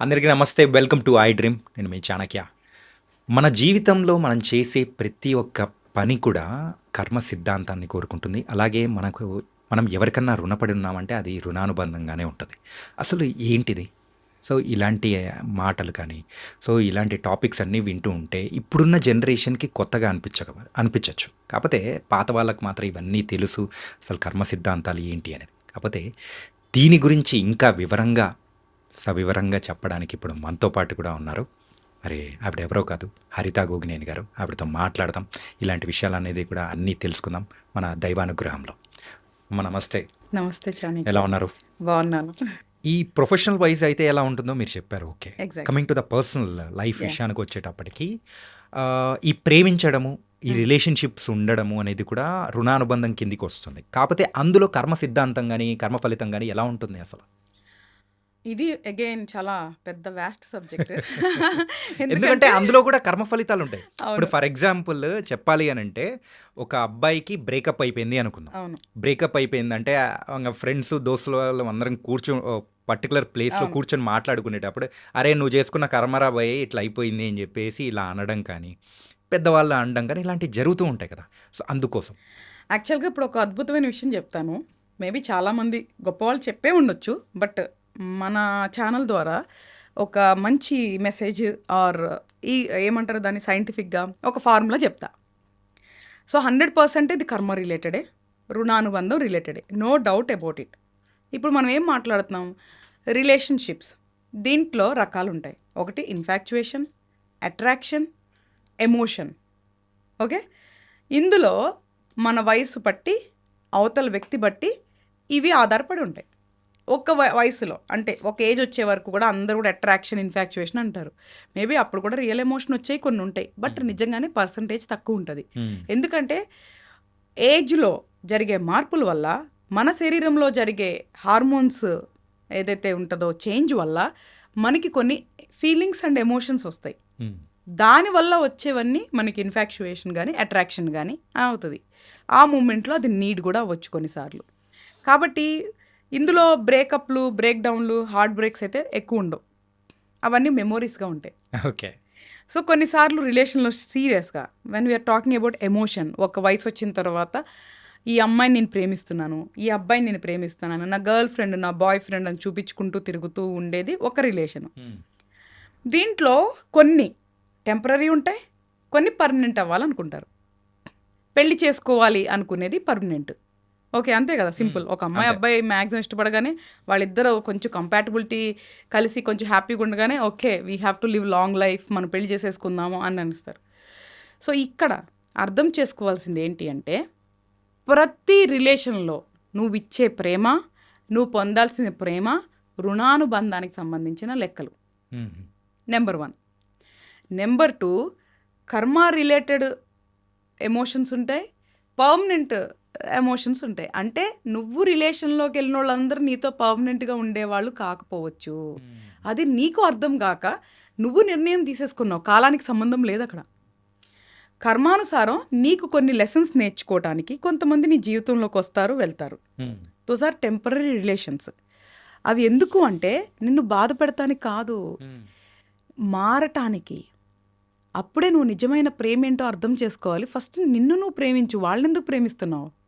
అందరికీ నమస్తే. Welcome to I dream నేను మీ చాణక్య. మన జీవితంలో మనం చేసే ప్రతి ఒక్క పని కూడా కర్మ సిద్ధాంతాన్ని కోరుకుంటుంది. అలాగే మనకు మనం ఎవరికన్నా రుణపడి ఉన్నామంటే అది రుణానుబంధంగానే ఉంటుంది. అసలు ఏంటిది? సో ఇలాంటి మాటలు కానీ సో ఇలాంటి టాపిక్స్ అన్నీ వింటూ ఉంటే ఇప్పుడున్న జనరేషన్కి కొత్తగా అనిపించక అనిపించవచ్చు కాకపోతే పాత వాళ్ళకి మాత్రం ఇవన్నీ తెలుసు. అసలు కర్మ సిద్ధాంతాలు ఏంటి అనేది. కాకపోతే దీని గురించి ఇంకా వివరంగా సవివరంగా చెప్పడానికి ఇప్పుడు మనతో పాటు కూడా ఉన్నారు. మరి ఆవిడ ఎవరో కాదు హరిత గోగినేని గారు. ఆవిడతో మాట్లాడదాం. ఇలాంటి విషయాలు అనేది కూడా అన్నీ తెలుసుకుందాం మన దైవానుగ్రహంలో. అమ్మ నమస్తే. నమస్తే చాని ఎలా ఉన్నారు? బాగున్నాను. ఈ ప్రొఫెషనల్ వైజ్ అయితే ఎలా ఉంటుందో మీరు చెప్పారు okay. Coming to the personal life. విషయానికి వచ్చేటప్పటికి ఈ ప్రేమించడము ఈ రిలేషన్షిప్స్ ఉండడము అనేది కూడా రుణానుబంధం కిందికి వస్తుంది. కాకపోతే అందులో కర్మ సిద్ధాంతం కానీ కర్మ ఫలితం కానీ ఎలా ఉంటుంది అసలు? ఇది అగైన్ చాలా పెద్ద వ్యాస్ట్ సబ్జెక్ట్ ఎందుకంటే అందులో కూడా కర్మ ఫలితాలు ఉంటాయి. ఇప్పుడు ఫర్ ఎగ్జాంపుల్ చెప్పాలి అని అంటే ఒక అబ్బాయికి బ్రేకప్ అయిపోయింది అనుకుందాం. బ్రేకప్ అయిపోయిందంటే ఫ్రెండ్స్ దోస్తులు వాళ్ళు అందరం కూర్చో పర్టికులర్ ప్లేస్లో. కూర్చొని మాట్లాడుకునేటప్పుడు అరే నువ్వు చేసుకున్న కర్మరా పోయి ఇట్లా అయిపోయింది అని చెప్పేసి ఇలా అనడం కానీ పెద్దవాళ్ళు అనడం కానీ ఇలాంటివి జరుగుతూ ఉంటాయి కదా. సో అందుకోసం. యాక్చువల్గా ఇప్పుడు ఒక అద్భుతమైన విషయం చెప్తాను. మేబీ చాలామంది గొప్పవాళ్ళు చెప్పే ఉండొచ్చు బట్ మన ఛానల్ ద్వారా ఒక మంచి మెసేజ్ ఆర్ ఈ ఏమంటారు దాన్ని సైంటిఫిక్గా ఒక ఫార్ములా చెప్తా. సో హండ్రెడ్ పర్సెంట్ ఇది కర్మ రిలేటెడే రుణానుబంధం రిలేటెడే నో డౌట్ అబౌట్ ఇట్. ఇప్పుడు మనం ఏం మాట్లాడుతున్నాం? రిలేషన్షిప్స్. దీంట్లో రకాలు ఉంటాయి ఒకటి ఇన్ఫాక్చుయేషన్ అట్రాక్షన్ ఎమోషన్. ఓకే? ఇందులో మన వయసు బట్టి అవతల వ్యక్తి బట్టి ఇవి ఆధారపడి ఉంటాయి. ఒక వయసులో అంటే ఒక ఏజ్ వచ్చే వరకు కూడా అందరూ కూడా అట్రాక్షన్ ఇన్ఫాక్చుయేషన్ అంటారు. మేబీ అప్పుడు కూడా రియల్ ఎమోషన్ వచ్చాయి కొన్ని ఉంటాయి బట్ నిజంగానే పర్సంటేజ్ తక్కువ ఉంటుంది. ఎందుకంటే ఏజ్లో జరిగే మార్పుల వల్ల మన శరీరంలో జరిగే హార్మోన్స్ ఏదైతే ఉంటుందో చేంజ్ వల్ల మనకి కొన్ని ఫీలింగ్స్ అండ్ ఎమోషన్స్ వస్తాయి. దానివల్ల వచ్చేవన్నీ మనకి ఇన్ఫాక్చుయేషన్ కానీ అట్రాక్షన్ కానీ అవుతుంది. ఆ మూమెంట్లో అది నీడ్ కూడా అవ్వచ్చు కొన్నిసార్లు. కాబట్టి ఇందులో బ్రేకప్లు బ్రేక్ డౌన్లు హార్ట్ బ్రేక్స్ అయితే ఎక్కువ ఉండవు. అవన్నీ మెమోరీస్గా ఉంటాయి. ఓకే. సో కొన్నిసార్లు రిలేషన్లో సీరియస్గా when we are talking about emotion ఒక వయసు వచ్చిన తర్వాత ఈ అమ్మాయిని నేను ప్రేమిస్తున్నాను ఈ అబ్బాయిని నేను ప్రేమిస్తున్నాను నా గర్ల్ ఫ్రెండ్ నా బాయ్ ఫ్రెండ్ అని చూపించుకుంటూ తిరుగుతూ ఉండేది ఒక రిలేషన్. దీంట్లో కొన్ని టెంపరీ ఉంటాయి కొన్ని పర్మనెంట్ అవ్వాలనుకుంటారు. పెళ్ళి చేసుకోవాలి అనుకునేది పర్మనెంట్. ఓకే అంతే కదా సింపుల్. ఒక అమ్మాయి. అబ్బాయి మ్యాక్సిమం ఇష్టపడగానే వాళ్ళిద్దరూ కొంచెం కంపాటబిలిటీ కలిసి కొంచెం హ్యాపీగా ఉండగానే okay we have to live long life మనం పెళ్ళి చేసేసుకుందాము అని అనిస్తారు. సో ఇక్కడ అర్థం చేసుకోవాల్సింది ఏంటి అంటే ప్రతి రిలేషన్లో నువ్వు ఇచ్చే ప్రేమ నువ్వు పొందాల్సిన ప్రేమ రుణానుబంధానికి సంబంధించిన లెక్కలు. నెంబర్ వన్ నెంబర్ టూ కర్మ రిలేటెడ్ ఎమోషన్స్ ఉంటాయి పర్మనెంట్ ఎమోషన్స్ ఉంటాయి. అంటే నువ్వు రిలేషన్లోకి వెళ్ళిన వాళ్ళందరూ నీతో పర్మనెంట్గా ఉండేవాళ్ళు కాకపోవచ్చు. అది నీకు అర్థం కాక నువ్వు నిర్ణయం తీసేసుకున్నావు. కాలానికి సంబంధం లేదు అక్కడ. కర్మానుసారం నీకు కొన్ని లెసన్స్ నేర్చుకోవటానికి కొంతమంది నీ జీవితంలోకి వస్తారు వెళ్తారు. దోస్ ఆర్ టెంపరీ రిలేషన్స్ అవి ఎందుకు అంటే నిన్ను బాధ పెడతానికి కాదు మారటానికి. అప్పుడే నువ్వు నిజమైన ప్రేమ ఏంటో అర్థం చేసుకోవాలి. ఫస్ట్ నిన్ను నువ్వు ప్రేమించు. వాళ్ళెందుకు ప్రేమిస్తున్నావు?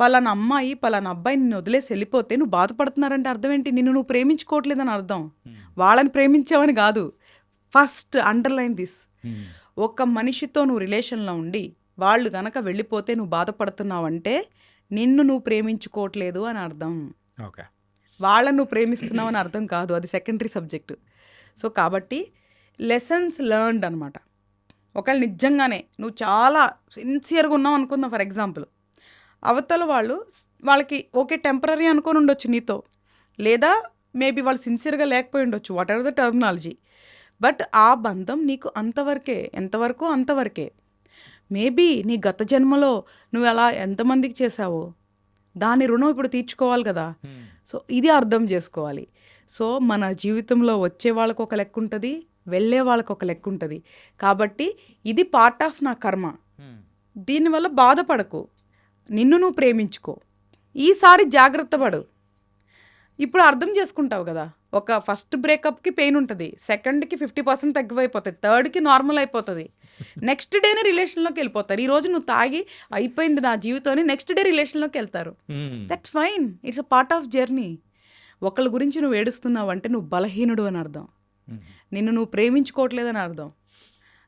పలానా అమ్మాయి పలానా అబ్బాయి నిన్ను వదిలేసి వెళ్ళిపోతే నువ్వు బాధపడుతున్నారంటే అర్థం ఏంటి? నిన్ను నువ్వు ప్రేమించుకోవట్లేదని అర్థం. వాళ్ళని ప్రేమించావని కాదు. First underline this. ఒక మనిషితో నువ్వు రిలేషన్లో ఉండి వాళ్ళు గనక వెళ్ళిపోతే నువ్వు బాధపడుతున్నావంటే నిన్ను నువ్వు ప్రేమించుకోవట్లేదు అని అర్థం. ఓకే. వాళ్ళను నువ్వు ప్రేమిస్తున్నావు అని అర్థం కాదు. అది సెకండరీ సబ్జెక్టు. సో కాబట్టి లెసన్స్ లెర్న్డ్ అనమాట ఒకవేళ నిజంగానే నువ్వు చాలా సిన్సియర్గా ఉన్నావు అనుకుందాం ఫర్ ఎగ్జాంపుల్. అవతల వాళ్ళు వాళ్ళకి ఓకే టెంపరీ అనుకొని ఉండొచ్చు నీతో. లేదా మేబీ వాళ్ళు సిన్సియర్గా లేకపోయి ఉండొచ్చు. Whatever the terminology? బట్ ఆ బంధం నీకు అంతవరకే ఎంతవరకు అంతవరకే. మేబీ నీ గత జన్మలో నువ్వు అలా ఎంతమందికి చేసావో దాని రుణం ఇప్పుడు తీర్చుకోవాలి కదా. సో ఇది అర్థం చేసుకోవాలి. సో మన జీవితంలో వచ్చే వాళ్ళకు ఒక లెక్క ఉంటుంది వెళ్ళే వాళ్ళకు ఒక లెక్క ఉంటుంది. కాబట్టి ఇది పార్ట్ ఆఫ్ నా కర్మ. దీనివల్ల బాధపడకు. నిన్ను నువ్వు ప్రేమించుకో. ఈసారి జాగ్రత్త పడు. ఇప్పుడు అర్థం చేసుకుంటావు కదా ఒక ఫస్ట్ బ్రేకప్కి పెయిన్ ఉంటుంది సెకండ్కి ఫిఫ్టీ పర్సెంట్ తగ్గిపోతుంది థర్డ్కి నార్మల్ అయిపోతుంది. నెక్స్ట్ డేనే రిలేషన్లోకి వెళ్ళిపోతారు. ఈ రోజు నువ్వు తాగి అయిపోయింది నా జీవితం నెక్స్ట్ డే రిలేషన్లోకి వెళ్తారు. That's fine it's a part of journey ఒకళ్ళ గురించి నువ్వు ఏడుస్తున్నావు అంటే నువ్వు బలహీనుడు అని అర్థం. నిన్ను నువ్వు ప్రేమించుకోవట్లేదని అర్థం.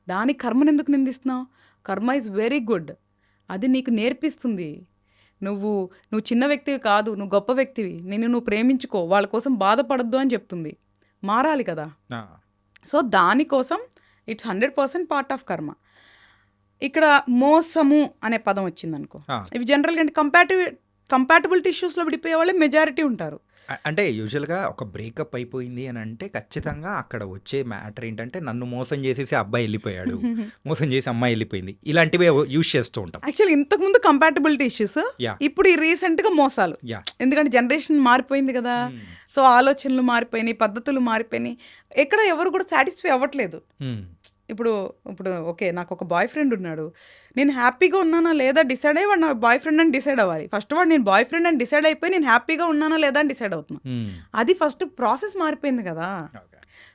దాని కర్మను ఎందుకు నిందిస్తున్నావు? కర్మ ఇస్ వెరీ గుడ్ అది నీకు నేర్పిస్తుంది. నువ్వు నువ్వు చిన్న వ్యక్తివి కాదు నువ్వు గొప్ప వ్యక్తివి. నిన్ను నువ్వు ప్రేమించుకో. వాళ్ళ కోసం బాధపడద్దు అని చెప్తుంది. మారాలి కదా. సో దానికోసం it's hundred percent part of కర్మ. ఇక్కడ మోసము అనే పదం వచ్చింది అనుకో. ఇవి జనరల్గా అంటే కంపాటివ్ కంపాటబిలిటీ ఇష్యూస్లో విడిపోయే వాళ్ళే మెజారిటీ ఉంటారు. అంటే యూజువల్గా ఒక బ్రేకప్ అయిపోయింది అని అంటే ఖచ్చితంగా అక్కడ వచ్చే మ్యాటర్ ఏంటంటే నన్ను మోసం చేసేసి అబ్బాయి వెళ్ళిపోయాడు. మోసం చేసి అమ్మాయి వెళ్ళిపోయింది. ఇలాంటివి యూజ్ చేస్తూ ఉంటాం. యాక్చువల్లీ ఇంతకుముందు కంపాటబిలిటీ ఇష్యూస్ యా. ఇప్పుడు ఈ రీసెంట్గా మోసాలు. యా. ఎందుకంటే జనరేషన్ మారిపోయింది కదా. మ్మ్. సో ఆలోచనలు మారిపోయినాయి పద్ధతులు మారిపోయినాయి. ఎక్కడ ఎవరు కూడా సాటిస్ఫై అవ్వట్లేదు. మ్మ్. ఇప్పుడు ఇప్పుడు ఓకే నాకు ఒక బాయ్ ఫ్రెండ్ ఉన్నాడు. నేను హ్యాపీగా ఉన్నానా లేదా డిసైడ్ అయ్యి వాడు నా బాయ్ ఫ్రెండ్ అని డిసైడ్ అవ్వాలి. ఫస్ట్ వాడు నేను బాయ్ ఫ్రెండ్ అని డిసైడ్ అయిపోయి నేను హ్యాపీగా ఉన్నానా లేదా అని డిసైడ్ అవుతున్నా. మ్మ్. అది ఫస్ట్ ప్రాసెస్ మారిపోయింది కదా.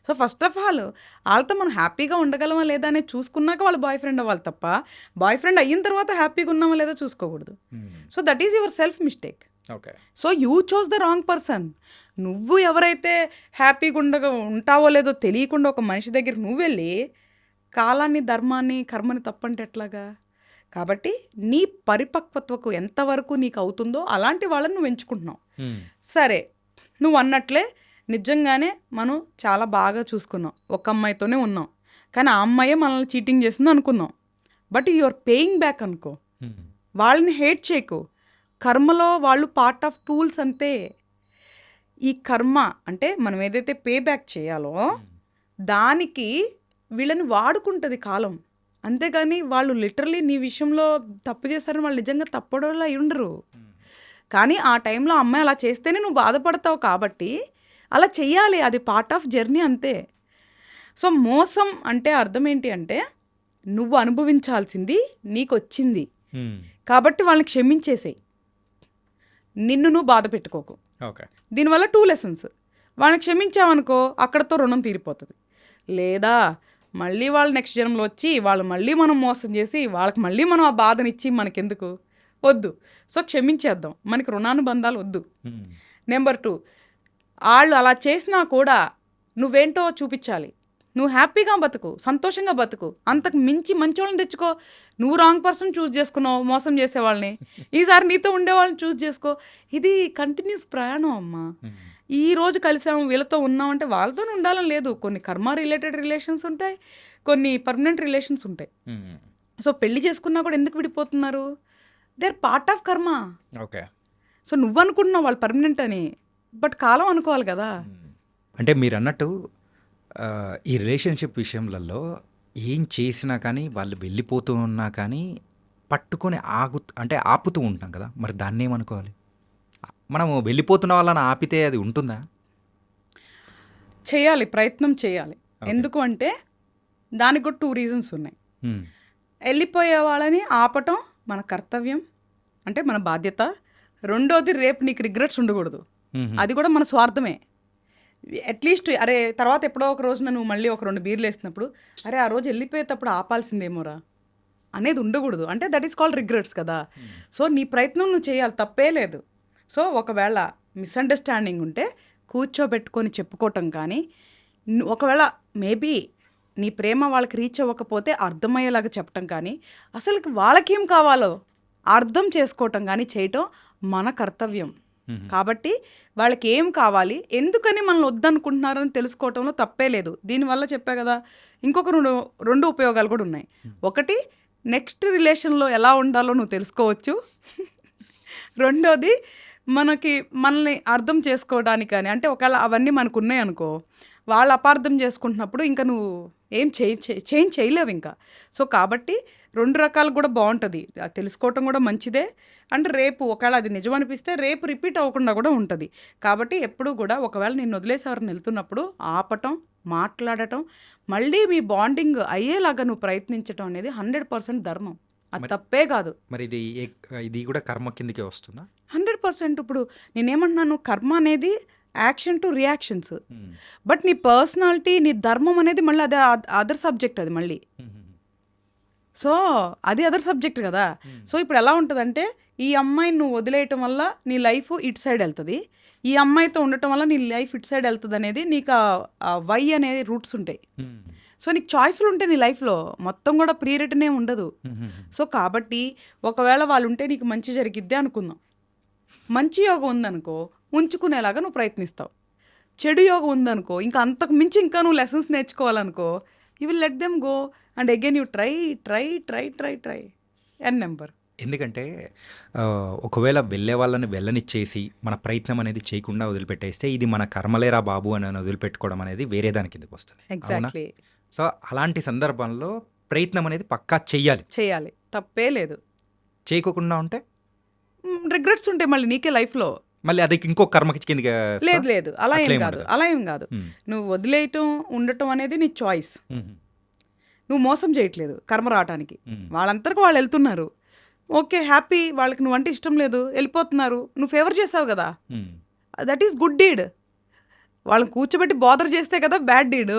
సో ఫస్ట్ ఆఫ్ ఆల్ వాళ్ళతో మనం హ్యాపీగా ఉండగలమా లేదా అనేది చూసుకున్నాక వాళ్ళు బాయ్ ఫ్రెండ్ అవ్వాలి తప్ప బాయ్ ఫ్రెండ్ అయిన తర్వాత హ్యాపీగా ఉన్నామా లేదా చూసుకోకూడదు. So that is your self mistake okay so you chose the wrong person నువ్వు ఎవరైతే హ్యాపీగా ఉండగా ఉంటావో లేదో తెలియకుండా ఒక మనిషి దగ్గర నువ్వు వెళ్ళి కాలాన్ని ధర్మాన్ని కర్మని తప్పంటే ఎట్లాగా? కాబట్టి నీ పరిపక్వతకు ఎంతవరకు నీకు అవుతుందో అలాంటి వాళ్ళని నువ్వు ఎంచుకుంటున్నావు. సరే నువ్వు అన్నట్లే నిజంగానే మనం చాలా బాగా చూసుకున్నాం. ఒక అమ్మాయితోనే ఉన్నాం. కానీ ఆ అమ్మాయే మనల్ని చీటింగ్ చేసింది అనుకుందాం బట్ యువర్ పేయింగ్ బ్యాక్ అనుకో. వాళ్ళని హేట్ చేయకు. కర్మలో వాళ్ళు పార్ట్ ఆఫ్ టూల్స్ అంతే. ఈ కర్మ అంటే మనం ఏదైతే పే బ్యాక్ చేయాలో దానికి వీళ్ళని వాడుకుంటుంది కాలం. అంతేగాని వాళ్ళు లిటరలీ నీ విషయంలో తప్పు చేశారని వాళ్ళు నిజంగా తప్పడోళ్ళు అయి ఉండరు. కానీ ఆ టైంలో అమ్మాయి అలా చేస్తేనే నువ్వు బాధపడతావు కాబట్టి అలా చెయ్యాలి. అది పార్ట్ ఆఫ్ జర్నీ అంతే. సో మోసం అంటే అర్థం ఏంటి అంటే నువ్వు అనుభవించాల్సింది నీకు వచ్చింది. కాబట్టి వాళ్ళని క్షమించేసేయి. నిన్ను నువ్వు బాధ పెట్టుకోకు. ఓకే. దీనివల్ల టూ లెసన్స్ వాళ్ళని క్షమించావనుకో అక్కడతో రుణం తీరిపోతుంది. లేదా మళ్ళీ వాళ్ళు నెక్స్ట్ జన్మలో వచ్చి వాళ్ళు మళ్ళీ మనం మోసం చేసి వాళ్ళకి మళ్ళీ మనం ఆ బాధనిచ్చి మనకెందుకు? వద్దు. సో క్షమించేద్దాం. మనకి రుణానుబంధాలు వద్దు. నెంబర్ టూ వాళ్ళు అలా చేసినా కూడా నువ్వేంటో చూపించాలి. నువ్వు హ్యాపీగా బతుకు సంతోషంగా బతుకు. అంతకు మించి మంచోళ్ళని తెచ్చుకో. నువ్వు రాంగ్ పర్సన్ చూస్ చేసుకున్నావు మోసం చేసే వాళ్ళని ఈసారి నీతో ఉండే వాళ్ళని చూస్ చేసుకో. ఇది కంటిన్యూస్ ప్రయాణం అమ్మా. మ్మ్. ఈ రోజు కలిసాము వీళ్ళతో ఉన్నామంటే వాళ్ళతోనే ఉండాలని లేదు. కొన్ని కర్మ రిలేటెడ్ రిలేషన్స్ ఉంటాయి కొన్ని పర్మనెంట్ రిలేషన్స్ ఉంటాయి. సో పెళ్ళి చేసుకున్నా కూడా ఎందుకు విడిపోతున్నారు? దే ఆర్ పార్ట్ ఆఫ్ కర్మ ఓకే. సో నువ్వు అనుకుంటున్నావు వాళ్ళు పర్మనెంట్ అని బట్ కాలం అనుకోవాలి కదా. అంటే మీరు అన్నట్టు ఈ రిలేషన్షిప్ విషయంలలో ఏం చేసినా కానీ వాళ్ళు వెళ్ళిపోతూ ఉన్నా కానీ పట్టుకొని ఆగు అంటే ఆపుతూ ఉంటాం కదా. మరి దాన్ని ఏమనుకోవాలి మనము వెళ్ళిపోతున్న వాళ్ళని ఆపితే అది ఉంటుందా? చేయాలి ప్రయత్నం చేయాలి. ఎందుకు అంటే దానికి కూడా టూ రీజన్స్ ఉన్నాయి. వెళ్ళిపోయే వాళ్ళని ఆపటం మన కర్తవ్యం అంటే మన బాధ్యత. రెండోది రేపు నీకు రిగ్రెట్స్ ఉండకూడదు. అది కూడా మన స్వార్థమే. అట్లీస్ట్ అరే తర్వాత ఎప్పుడో ఒక రోజున నువ్వు మళ్ళీ ఒక రెండు బీర్లు వేసినప్పుడు అరే ఆ రోజు వెళ్ళిపోయేటప్పుడు ఆపాల్సిందేమోరా? అనేది ఉండకూడదు. అంటే దట్ ఈస్ కాల్డ్ రిగ్రెట్స్ కదా. సో నీ ప్రయత్నం నువ్వు చేయాలి తప్పే లేదు. సో ఒకవేళ మిస్అండర్స్టాండింగ్ ఉంటే కూర్చోబెట్టుకొని చెప్పుకోవటం కానీ ఒకవేళ మేబీ నీ ప్రేమ వాళ్ళకి రీచ్ అవ్వకపోతే అర్థమయ్యేలాగా చెప్పటం కానీ అసలుకి వాళ్ళకేం కావాలో అర్థం చేసుకోవటం కానీ చేయటం మన కర్తవ్యం. కాబట్టి వాళ్ళకి ఏం కావాలి ఎందుకని మనల్ని వద్దనుకుంటున్నారని తెలుసుకోవటంలో తప్పే లేదు. దీనివల్ల చెప్పా కదా ఇంకొక రెండు రెండు ఉపయోగాలు కూడా ఉన్నాయి. ఒకటి నెక్స్ట్ రిలేషన్లో ఎలా ఉండాలో నువ్వు తెలుసుకోవచ్చు. రెండోది మనకి మనల్ని అర్థం చేసుకోవడానికి కానీ అంటే ఒకవేళ అవన్నీ మనకు ఉన్నాయి అనుకో వాళ్ళు అపార్థం చేసుకుంటున్నప్పుడు ఇంకా నువ్వు ఏం చేంజ్ చేంజ్ చేయలేవు ఇంకా. సో కాబట్టి రెండు రకాలు కూడా బాగుంటుంది. తెలుసుకోవటం కూడా మంచిదే. అండ్ రేపు ఒకవేళ అది నిజం అనిపిస్తే రేపు రిపీట్ అవ్వకుండా కూడా ఉంటుంది. కాబట్టి ఎప్పుడు కూడా ఒకవేళ నేను వదిలేసి ఎవరిని వెళ్తున్నప్పుడు ఆపటం మాట్లాడటం మళ్ళీ మీ బాండింగ్ అయ్యేలాగా నువ్వు ప్రయత్నించటం అనేది హండ్రెడ్ పర్సెంట్ ధర్మం. అది తప్పే కాదు. మరి ఇది ఇది కూడా కర్మ కిందకే వస్తుందా? హండ్రెడ్ పర్సెంట్ ఇప్పుడు నేనేమంటున్నాను కర్మ అనేది యాక్షన్ టు రియాక్షన్స్. బట్ నీ పర్సనాలిటీ నీ ధర్మం అనేది మళ్ళీ అదే అదర్ సబ్జెక్ట్ అది మళ్ళీ. సో అది అదర్ సబ్జెక్ట్ కదా. సో ఇప్పుడు ఎలా ఉంటుందంటే ఈ అమ్మాయిని నువ్వు వదిలేయటం వల్ల నీ లైఫ్ ఇటు సైడ్ వెళ్తుంది. ఈ అమ్మాయితో ఉండటం వల్ల నీ లైఫ్ ఇటు సైడ్ వెళ్తుంది అనేది నీకు ఆ వై అనేది రూట్స్ ఉంటాయి. సో నీకు చాయిస్లు ఉంటాయి నీ లైఫ్లో మొత్తం కూడా ప్రీ రిటర్న్ ఉండదు సో కాబట్టి ఒకవేళ వాళ్ళు ఉంటే నీకు మంచి జరిగిద్దే అనుకుందాం. మంచి యోగం ఉందనుకో ఉంచుకునేలాగా నువ్వు ప్రయత్నిస్తావు. చెడు యోగం ఉందనుకో ఇంకా అంతకు మించి ఇంకా నువ్వు lessons నేర్చుకోవాలనుకో you will let them go and again you try try try try try N number ఎందుకంటే ఒకవేళ వెళ్ళే వాళ్ళని వెళ్ళనిచ్చేసి మన ప్రయత్నం అనేది చేయకుండా వదిలిపెట్టేస్తే ఇది మన కర్మలేరా బాబు అని వదిలిపెట్టుకోవడం అనేది వేరే దాని కిందకి వస్తుంది. సో అలాంటి సందర్భంలో ప్రయత్నం అనేది పక్కా చెయ్యాలి. చేయాలి తప్పే లేదు. చేయకోకుండా ఉంటే? రిగ్రెట్స్ ఉంటాయి మళ్ళీ నీకే లైఫ్లో. మళ్ళీ అది ఇంకో కర్మకి కిందకి లేదు లేదు. అలా ఏం కాదు. అలా ఏం కాదు. నువ్వు వదిలేయటం ఉండటం అనేది నీ చాయిస్ నువ్వు మోసం చేయట్లేదు కర్మ రావటానికి. వాళ్ళంతరికి వాళ్ళు వెళ్తున్నారు. Okay happy. వాళ్ళకి నువ్వంటే ఇష్టం లేదు. వెళ్ళిపోతున్నారు. నువ్వు ఫేవర్ చేసావు కదా. దట్ ఈస్ గుడ్ డీడ్ వాళ్ళని కూర్చోబెట్టి బాదర్ చేస్తే కదా బ్యాడ్ డీడ్.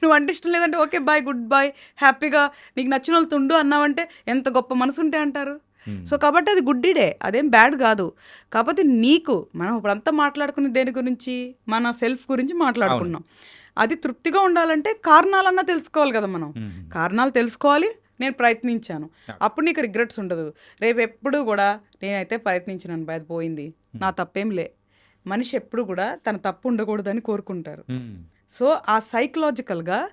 నువ్వు అంటే ఇష్టం లేదంటే ఓకే బాయ్ గుడ్ బాయ్ హ్యాపీగా నీకు నచ్చిన వాళ్ళతో ఉండు అన్నావంటే ఎంత గొప్ప మనసు ఉంటే అంటారు? ఉమ్, సో కాబట్టి అది గుడ్ డీడే అదేం బ్యాడ్ కాదు. కాకపోతే నీకు మనం ఇప్పుడంతా మాట్లాడుకునే దేని గురించి? మన సెల్ఫ్ గురించి మాట్లాడుకున్నాం. అది తృప్తిగా ఉండాలంటే కారణాలన్నా తెలుసుకోవాలి కదా మనం. ఉమ్, కారణాలు తెలుసుకోవాలి నేను ప్రయత్నించాను. అప్పుడు నీకు రిగ్రెట్స్ ఉండదు. రేపు ఎప్పుడు కూడా నేనైతే ప్రయత్నించినాను అది పోయింది. నా తప్పేం లే. మనిషి ఎప్పుడు కూడా తన తప్పు ఉండకూడదని కోరుకుంటారు. సో ఆ సైకలాజికల్గా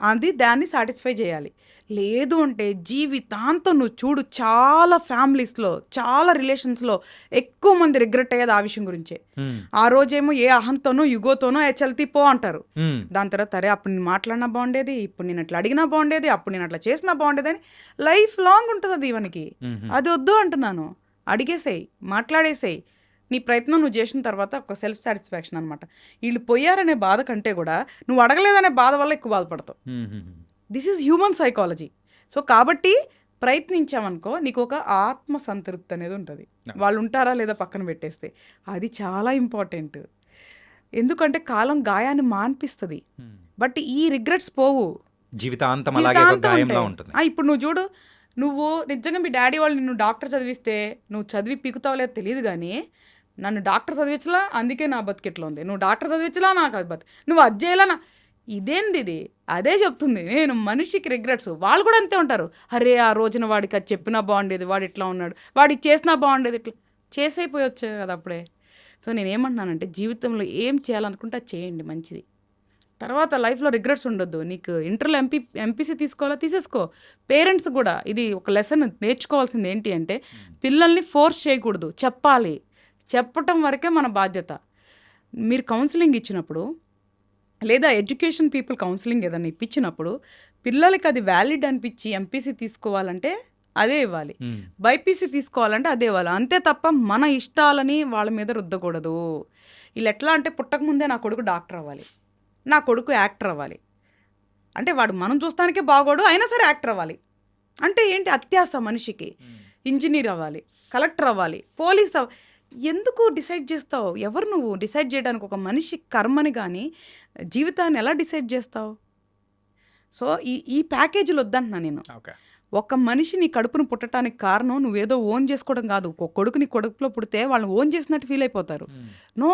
అది దాన్ని సాటిస్ఫై చేయాలి. లేదు అంటే జీవితాంతం నువ్వు చూడు చాలా ఫ్యామిలీస్లో చాలా రిలేషన్స్లో ఎక్కువ మంది రిగ్రెట్ అయ్యేది ఆ విషయం గురించే. ఆ రోజేమో ఏ అహంతోనో యుగోతోనో ఏ చల్తీ పో అంటారు. దాని తర్వాత అరే అప్పుడు నేను మాట్లాడినా బాగుండేది ఇప్పుడు నేను అట్లా అడిగినా బాగుండేది అప్పుడు నేను అట్లా చేసినా బాగుండేది అని లైఫ్ లాంగ్ ఉంటుంది అది ఇవనికి. అది వద్దు అంటున్నాను. అడిగేసేయి మాట్లాడేసేయి. నీ ప్రయత్నం నువ్వు చేసిన తర్వాత ఒక సెల్ఫ్ సాటిస్ఫాక్షన్ అనమాట వీళ్ళు పోయారనే బాధ కంటే కూడా నువ్వు అడగలేదనే బాధ వల్ల ఎక్కువ బాధపడతావు. This is human psychology so కాబట్టి ప్రయత్నించామనుకో నీకు ఒక ఆత్మ సంతృప్తి అనేది ఉంటుంది. వాళ్ళు ఉంటారా లేదా పక్కన పెట్టేస్తే అది చాలా ఇంపార్టెంట్ ఎందుకంటే కాలం గాయాన్ని మాన్పిస్తుంది. బట్ ఈ రిగ్రెట్స్ పోవు. జీవితాంతం ఇప్పుడు నువ్వు చూడు నువ్వు నిజంగా మీ డాడీ వాళ్ళు నిన్ను డాక్టర్ చదివిస్తే నువ్వు చదివి పీకుతావో లేదో తెలియదు కానీ నన్ను డాక్టర్ చదివించలా? అందుకే నా బతికెట్లో ఉంది. నువ్వు డాక్టర్ చదివించలా? నాకు అది బతి. నువ్వు అది చేయాలా నా ఇదేంది ఇది? అదే చెప్తుంది. నేను మనిషికి రిగ్రెట్స్. వాళ్ళు కూడా అంతే ఉంటారు. అరే ఆ రోజున వాడికి అది చెప్పినా బాగుండేది. వాడు ఇట్లా ఉన్నాడు. వాడికి చేసినా బాగుండేది ఇట్లా. చేసైపోయి వచ్చే కదా అప్పుడే. సో నేను ఏమంటున్నానంటే జీవితంలో ఏం చేయాలనుకుంటే అది చేయండి. మంచిది. తర్వాత లైఫ్లో రిగ్రెట్స్ ఉండొద్దు. నీకు ఇంటర్లో ఎంపీ ఎంపీసీ తీసుకోవాలా? తీసేసుకో. పేరెంట్స్ కూడా ఇది ఒక లెసన్ నేర్చుకోవాల్సింది ఏంటి అంటే పిల్లల్ని ఫోర్స్ చేయకూడదు. చెప్పాలి. చెప్పటం వరకే మన బాధ్యత. మీరు కౌన్సిలింగ్ ఇచ్చినప్పుడు లేదా ఎడ్యుకేషన్ పీపుల్ కౌన్సిలింగ్ ఏదైనా ఇప్పించినప్పుడు పిల్లలకి అది వ్యాలిడ్ అనిపించి ఎంపీసీ తీసుకోవాలంటే అదే ఇవ్వాలి. ఉమ్, బైపీసీ తీసుకోవాలంటే అదే ఇవ్వాలి. అంతే తప్ప మన ఇష్టాలని వాళ్ళ మీద రుద్దకూడదు. వీళ్ళు ఎట్లా అంటే పుట్టకముందే నా కొడుకు డాక్టర్ అవ్వాలి. నా కొడుకు యాక్టర్ అవ్వాలి. అంటే వాడు మనం చూస్తానికే బాగోడు అయినా సరే యాక్టర్ అవ్వాలి. అంటే ఏంటి అత్యాస మనిషికి? ఇంజనీర్ అవ్వాలి కలెక్టర్ అవ్వాలి పోలీస్ అవ్ ఎందుకు డిసైడ్ చేస్తావు? ఎవరు నువ్వు? డిసైడ్ చేయడానికి ఒక మనిషి కర్మని కానీ జీవితాన్ని ఎలా డిసైడ్ చేస్తావు? సో ఈ ఈ ప్యాకేజీలు వద్దంటున్నా నేను. ఒక మనిషి నీ కడుపును పుట్టడానికి కారణం నువ్వేదో ఓన్ చేసుకోవడం కాదు. ఒక కొడుకు నీ కొడుకులో పుడితే వాళ్ళని ఓన్ చేసినట్టు ఫీల్ అయిపోతారు. ఉమ్, నో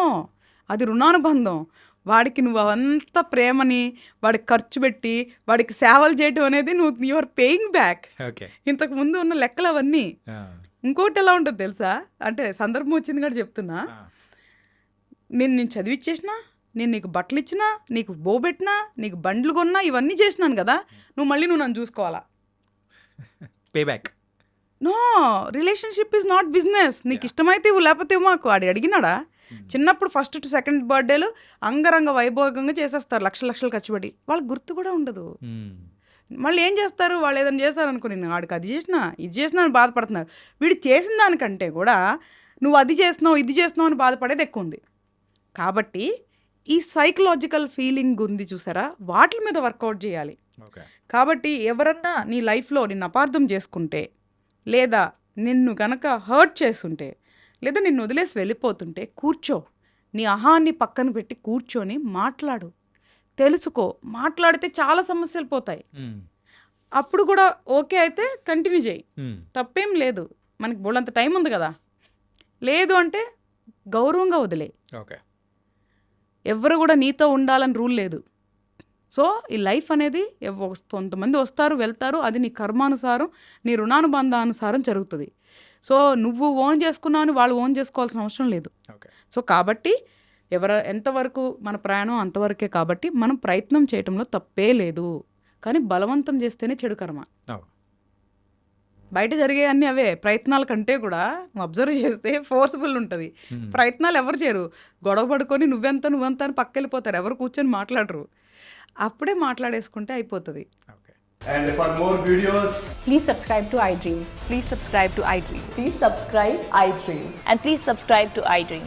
అది రుణానుబంధం. వాడికి నువ్వు అవంతా ప్రేమని వాడికి ఖర్చు పెట్టి వాడికి సేవలు చేయటం అనేది నువ్వు యువర్ పేయింగ్ బ్యాక్ ఇంతకు ముందు ఉన్న లెక్కలు అవన్నీ. ఇంకోటి ఎలా ఉంటుంది తెలుసా? అంటే సందర్భం వచ్చింది కూడా చెప్తున్నా. నేను నేను చదివిచ్చేసినా నేను నీకు బట్టలు ఇచ్చినా నీకు బోబెట్టినా నీకు బండ్లు కొన్నా ఇవన్నీ చేసినాను కదా నువ్వు మళ్ళీ నువ్వు నన్ను చూసుకోవాలా? Pay back no relationship is not business. నీకు ఇష్టమైతే ఇవ్వు లేకపోతే మాకు. వాడు అడిగినాడా? చిన్నప్పుడు ఫస్ట్ టు సెకండ్ బర్త్డేలు అంగరంగ వైభోగంగా చేసేస్తారు లక్షల లక్షలు ఖర్చు పెట్టి. వాళ్ళకి గుర్తు కూడా ఉండదు. ఉమ్, మళ్ళీ ఏం చేస్తారు? వాళ్ళు ఏదైనా చేస్తారు అనుకో నేను వాడికి అది చేసినా ఇది చేసినా అని బాధపడుతున్నారు. వీడు చేసిన దానికంటే కూడా నువ్వు అది చేస్తున్నావు ఇది చేస్తున్నావు అని బాధపడేది ఎక్కువ ఉంది. కాబట్టి ఈ సైకలాజికల్ ఫీలింగ్ ఉంది చూసారా? వాటి మీద వర్కౌట్ చేయాలి. కాబట్టి ఎవరన్నా నీ లైఫ్లో నిన్ను అపార్థం చేసుకుంటే లేదా నిన్ను గనక హర్ట్ చేస్తుంటే లేదా నిన్ను వదిలేసి వెళ్ళిపోతుంటే కూర్చో. నీ అహాన్ని పక్కన పెట్టి కూర్చొని మాట్లాడు. తెలుసుకో మాట్లాడితే చాలా సమస్యలు పోతాయి. అప్పుడు కూడా ఓకే అయితే కంటిన్యూ చేయి. తప్పేం లేదు. మనకి బోళ్ళంత టైం ఉంది కదా. లేదు అంటే గౌరవంగా వదిలే. ఓకే. ఎవరు కూడా నీతో ఉండాలని రూల్ లేదు. సో ఈ లైఫ్ అనేది కొంతమంది వస్తారు వెళ్తారు అది నీ కర్మానుసారం నీ రుణానుబంధానుసారం జరుగుతుంది. సో నువ్వు ఓన్ చేసుకున్నావు వాళ్ళు ఓన్ చేసుకోవాల్సిన అవసరం లేదు. ఓకే. సో కాబట్టి ఎవర ఎంతవరకు మన ప్రయాణం అంతవరకే కాబట్టి మనం ప్రయత్నం చేయటంలో తప్పే లేదు కానీ బలవంతం చేస్తేనే చెడు కర్మ. బయట జరిగే అన్ని అవే ప్రయత్నాల కంటే కూడా అబ్జర్వ్ చేస్తే ఫోర్స్ఫుల్ ఉంటుంది ప్రయత్నాలు ఎవరు చేయరు గొడవ పడుకొని నువ్వెంత నువ్వెంత అని పక్కెళ్ళిపోతారు ఎవరు కూర్చొని మాట్లాడరు అప్పుడే మాట్లాడేసుకుంటే అయిపోతుంది okay And for more videos, Please subscribe to iDream. Please subscribe to iDream. Please subscribe iDream. And please subscribe to iDream.